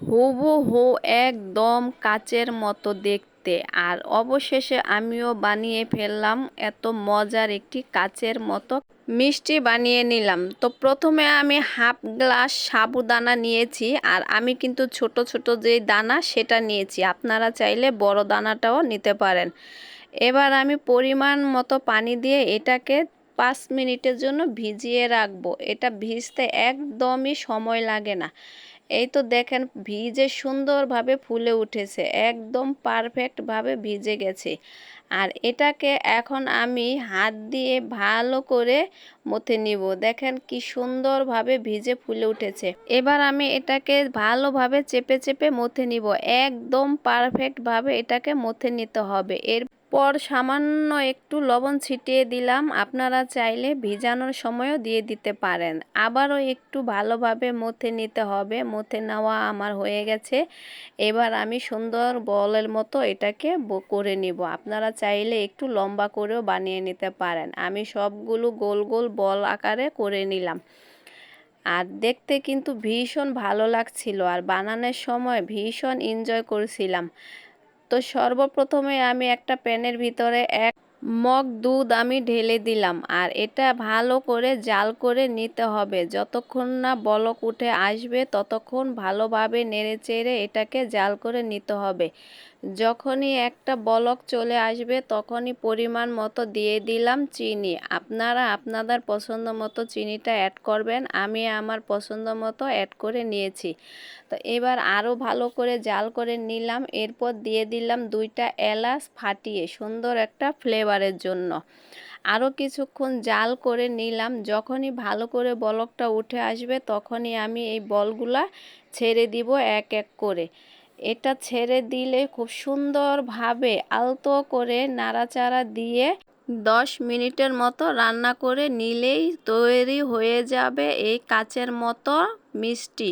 হুবহু একদম কাচের মতো দেখতে। আর অবশেষে আমিও বানিয়ে ফেললাম, এত মজার একটি কাচের মতো মিষ্টি বানিয়ে নিলাম। তো প্রথমে আমি হাফ গ্লাস সাবুদানা নিয়েছি, আর আমি কিন্তু ছোট ছোট যে দানা সেটা নিয়েছি। আপনারা চাইলে বড় দানাটাও নিতে পারেন। এবার আমি পরিমাণ মতো পানি দিয়ে এটাকে পাঁচ মিনিটের জন্য ভিজিয়ে রাখব। এটা ভিজতে একদমই সময় লাগে না। এই তো দেখেন ভিজে সুন্দরভাবে ফুলে উঠেছে, একদম পারফেক্টভাবে ভিজে গেছে। আর এটাকে এখন আমি হাত দিয়ে ভালো করে মথে নিব, দেখেন কি সুন্দরভাবে ভিজে ফুলে উঠেছে। এবার আমি এটাকে ভালোভাবে চেপে চেপে মথে নিব, একদম পারফেক্টভাবে এটাকে মথে নিতে হবে। এর পর সামান্য একটু লবণ ছিটিয়ে দিলাম। আপনারা চাইলে ভিজানোর সময়ও দিয়ে দিতে পারেন। আবারও একটু ভালোভাবে মথে নিতে হবে। মথে নেওয়া আমার হয়ে গেছে। এবার আমি সুন্দর বলের মতো এটাকে করে নিব। আপনারা চাইলে একটু লম্বা করেও বানিয়ে নিতে পারেন। আমি সবগুলো গোল গোল বল আকারে করে নিলাম। আর দেখতে কিন্তু ভীষণ ভালো লাগছিল। আর বানানোর সময় ভীষণ এনজয় করছিলাম। তো সর্বপ্রথমে আমি একটা প্যানের ভিতরে এক মগ দুধ আমি ঢেলে দিলাম আর এটা ভালো করে জাল করে নিতে হবে। যতক্ষণ না বলক উঠে আসবে, ততক্ষণ ভালোভাবে নেড়ে চেড়ে এটাকে জাল করে নিতে হবে। যখনই একটা বলক চলে আসবে, তখনই পরিমাণ মতো দিয়ে দিলাম চিনি। আপনারা আপনাদের পছন্দ মতো চিনিটা অ্যাড করবেন, আমি আমার পছন্দ মতো অ্যাড করে নিয়েছি। তো এবার আরও ভালো করে জাল করে নিলাম, এরপর দিয়ে দিলাম দুইটা এলাচ ফাটিয়ে সুন্দর একটা ফ্লেভারের জন্য। আরও কিছুক্ষণ জাল করে নিলাম, যখনই ভালো করে বলকটা উঠে আসবে, তখনই আমি এই বলগুলা ছেড়ে দিব এক এক করে। এটা ছেড়ে দিলে খুব সুন্দরভাবে আলতো করে নাড়াচাড়া দিয়ে দশ মিনিটের মতো রান্না করে নিলেই তৈরি হয়ে যাবে এই কাচের মতো মিষ্টি।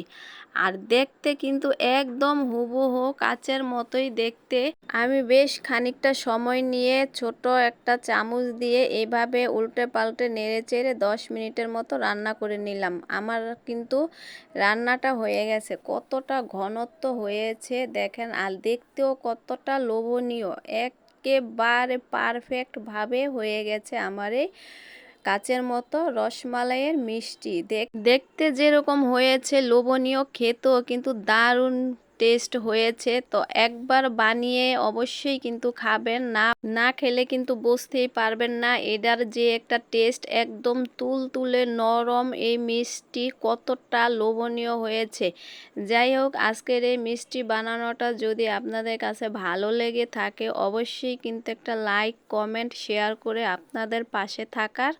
আর দেখতে কিন্তু একদম হুবহু কাচের মতোই দেখতে। আমি বেশ খানিকটা সময় নিয়ে ছোট একটা চামচ দিয়ে এভাবে উল্টে পাল্টে নেড়ে চেড়ে দশ মিনিটের মতো রান্না করে নিলাম। আমার কিন্তু রান্নাটা হয়ে গেছে। কতটা ঘনত্ব হয়েছে দেখেন, আর দেখতেও কতটা লোভনীয়। একেবারে পারফেক্টভাবে হয়ে গেছে আমার এই কাচের মতো রসমালাইয়ের মিষ্টি। দেখতে যেরকম হয়েছে লোভনীয় খেতেও কিন্তু দারুণ টেস্ট হয়েছে, তো একবার বানিয়ে অবশ্যই কিন্তু খাবেন। না না খেলে কিন্তু বুঝতেই পারবেন না, এটার যে একটা টেস্ট একদম তুল তুলে নরম এই মিষ্টি কতটা লোভনীয় হয়েছে। যাই হোক, আজকের এই মিষ্টি বানানোটা যদি আপনাদের কাছে ভালো লেগে থাকে, অবশ্যই কিন্তু একটা লাইক, কমেন্ট, শেয়ার করে আপনাদের পাশে থাকার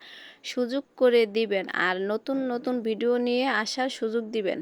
সুযোগ করে দিবেন। আর নতুন নতুন ভিডিও নিয়ে আসার সুযোগ দিবেন।